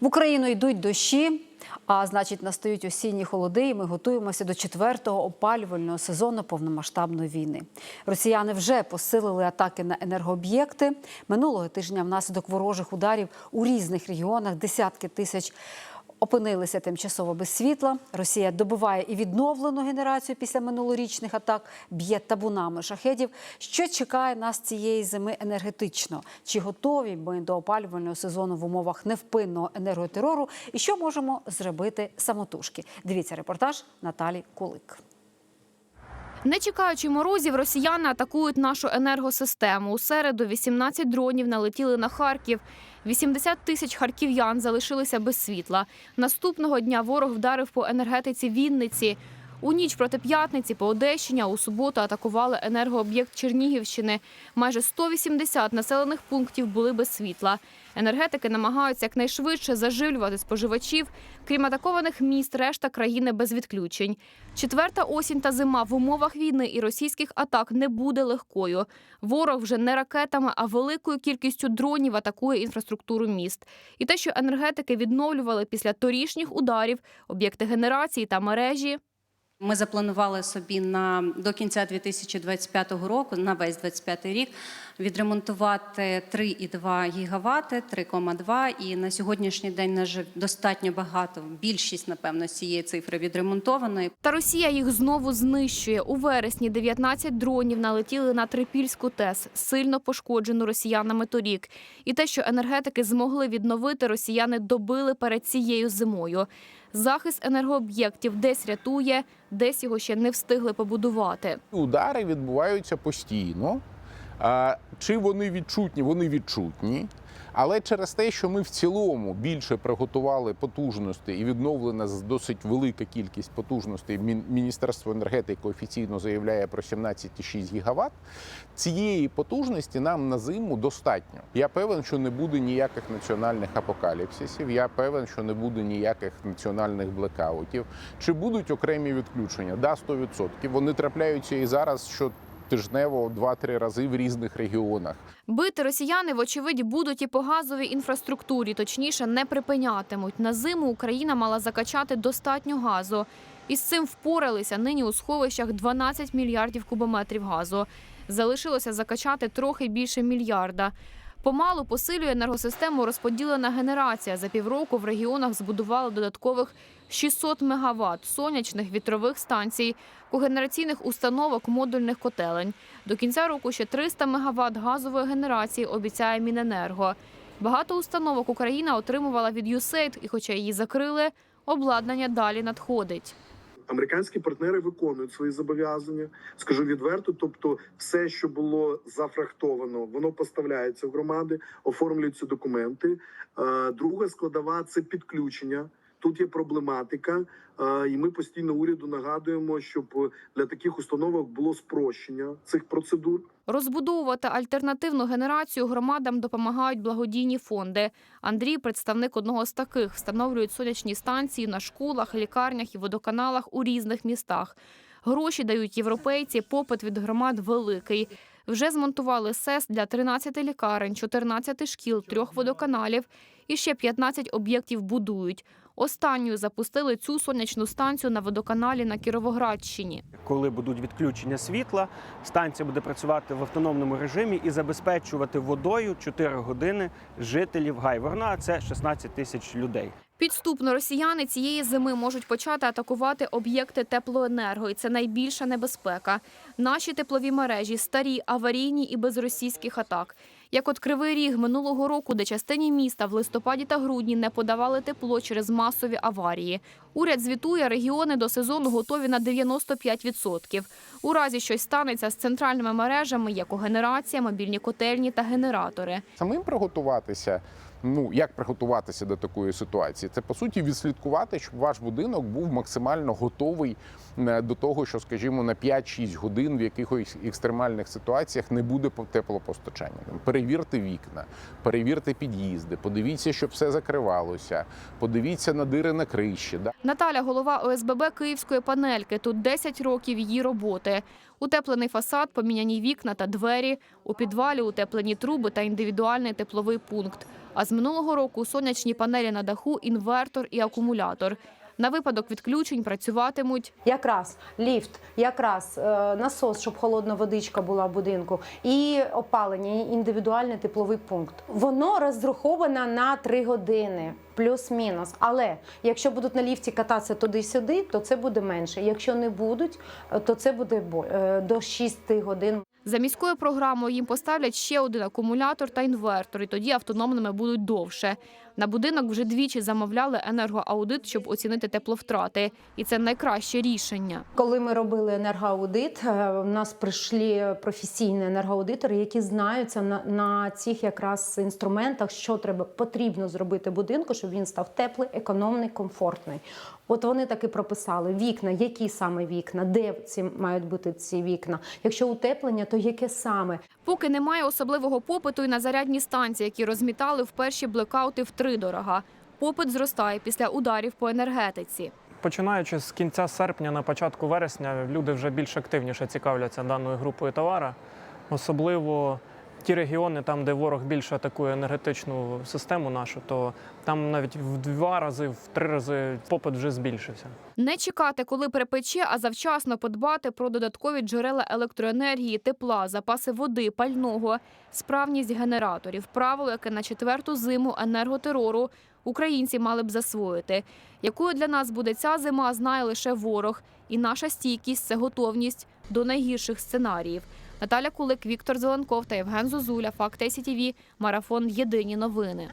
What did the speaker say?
В Україну йдуть дощі, а значить, настають осінні холоди, і ми готуємося до четвертого опалювального сезону повномасштабної війни. Росіяни вже посилили атаки на енергооб'єкти. Минулого тижня внаслідок ворожих ударів у різних регіонах десятки тисяч. Опинилися тимчасово без світла. Росія добиває і відновлену генерацію після минулорічних атак, б'є табунами шахедів. Що чекає нас цієї зими енергетично? Чи готові ми до опалювального сезону в умовах невпинного енерготерору? І що можемо зробити самотужки? Дивіться репортаж Наталі Кулик. Не чекаючи морозів, росіяни атакують нашу енергосистему. У середу 18 дронів налетіли на Харків. 80 тисяч харків'ян залишилися без світла. Наступного дня ворог вдарив по енергетиці Вінниці. У ніч проти п'ятниці по Одещині, у суботу атакували енергооб'єкт Чернігівщини. Майже 180 населених пунктів були без світла. Енергетики намагаються якнайшвидше заживлювати споживачів. Крім атакованих міст, решта країни без відключень. Четверта осінь та зима в умовах війни і російських атак не буде легкою. Ворог вже не ракетами, а великою кількістю дронів атакує інфраструктуру міст. І те, що енергетики відновлювали після торішніх ударів, об'єкти генерації та мережі. Ми запланували собі на до кінця 2025 року, на весь 25 рік, відремонтувати 3,2 гігавати, 3,2. І на сьогоднішній день на жаль, достатньо багато. Більшість, напевно, цієї цифри відремонтованої. Та Росія їх знову знищує. У вересні 19 дронів налетіли на Трипільську ТЕС, сильно пошкоджену росіянами торік. І те, що енергетики змогли відновити, росіяни добили перед цією зимою. Захист енергооб'єктів десь рятує, десь його ще не встигли побудувати. Удари відбуваються постійно. Чи вони відчутні? Вони відчутні. Але через те, що ми в цілому більше приготували потужностей і відновлена досить велика кількість потужностей. Міністерство енергетики офіційно заявляє про 17,6 гігават. Цієї потужності нам на зиму достатньо. Я певен, що не буде ніяких національних апокаліпсисів. Я певен, що не буде ніяких національних блекаутів. Чи будуть окремі відключення? Да, 100%. Вони трапляються і зараз що. Тижнево два-три рази в різних регіонах. Бити росіяни, вочевидь, будуть і по газовій інфраструктурі, точніше, не припинятимуть. На зиму Україна мала закачати достатньо газу. Із цим впоралися нині у сховищах 12 мільярдів кубометрів газу. Залишилося закачати трохи більше мільярда. Помалу посилює енергосистему розподілена генерація. За півроку в регіонах збудували додаткових 600 мегаватт сонячних вітрових станцій, когенераційних установок, модульних котелень. До кінця року ще 300 мегаватт газової генерації обіцяє Міненерго. Багато установок Україна отримувала від USAID, і хоча її закрили, обладнання далі надходить. Американські партнери виконують свої зобов'язання. Скажу відверто. Тобто, все, що було зафрахтовано, воно поставляється в громади, оформлюються документи. Е, Друга складова це підключення. Тут є проблематика, е, і ми постійно уряду нагадуємо, щоб для таких установок було спрощення цих процедур. Розбудовувати альтернативну генерацію громадам допомагають благодійні фонди. Андрій, представник одного з таких, встановлюють сонячні станції на школах, лікарнях і водоканалах у різних містах. Гроші дають європейці, попит від громад великий. Вже змонтували СЕС для 13 лікарень, 14 шкіл, трьох водоканалів і ще 15 об'єктів будують. Останньою запустили цю сонячну станцію на водоканалі на Кіровоградщині. коли будуть відключення світла, станція буде працювати в автономному режимі і забезпечувати водою 4 години жителів Гайворна. а Це 16 тисяч людей. Підступно росіяни цієї зими можуть почати атакувати об'єкти теплоенерго, і це найбільша небезпека. Наші теплові мережі старі, аварійні і без російських атак. Як от Кривий Ріг минулого року, де частині міста в листопаді та грудні не подавали тепло через масові аварії. Уряд звітує, регіони до сезону готові на 95%. У разі щось станеться з центральними мережами, як когенерація, мобільні котельні та генератори. Самим приготуватися. Ну як приготуватися до такої ситуації? Це по суті відслідкувати, щоб ваш будинок був максимально готовий е, до того, що, скажімо, на 5-6 годин в якихось екстремальних ситуаціях не буде теплопостачання. Перевірте вікна, перевірте під'їзди, подивіться, щоб все закривалося, подивіться на дири на криші. Да? Наталя, голова ОСББ Київської панельки. Тут 10 років її роботи. Утеплений фасад, поміняні вікна та двері. У підвалі утеплені труби та індивідуальний тепловий пункт. А з минулого року сонячні панелі на даху, інвертор і акумулятор. На випадок відключень працюватимуть Якраз ліфт, якраз е, насос, щоб холодна водичка була в будинку, і опалення, і індивідуальний тепловий пункт. Воно розраховано на 3 години, плюс-мінус. Але якщо будуть на ліфті кататися туди-сюди, то це буде менше. Якщо не будуть, е, то це буде е, до 6 годин. За міською програмою їм поставлять ще один акумулятор та інвертор, і тоді автономними будуть довше. На будинок вже двічі замовляли енергоаудит, щоб оцінити тепловтрати, і це найкраще рішення. Коли ми робили енергоаудит, е, у нас прийшли професійні енергоаудитори, які знаються на, на цих якраз інструментах, що треба потрібно зробити будинку, щоб він став теплий, економний, комфортний. От вони так і прописали вікна, які саме вікна, де ці мають бути ці вікна. Якщо утеплення, то яке саме? Поки немає особливого попиту і на зарядні станції, які розмітали в перші блекаути втридорога. Попит зростає після ударів по енергетиці. Починаючи з кінця серпня на початку вересня, люди вже більш активніше цікавляться даною групою товара, особливо ті регіони, там, де ворог більше атакує енергетичну систему нашу, то там навіть в два рази, в три рази попит вже збільшився. Не чекати, коли припече, а завчасно подбати про додаткові джерела електроенергії, тепла, запаси води, пального, справність генераторів. Правило, яке на четверту зиму енерготерору українці мали б засвоїти. Якою для нас буде ця зима, знає лише ворог. І наша стійкість це готовність до найгірших сценаріїв. Наталя Кулик, Віктор Зеленков та Євген Зозуля. Факти СІТІВІ. Марафон. Єдині новини.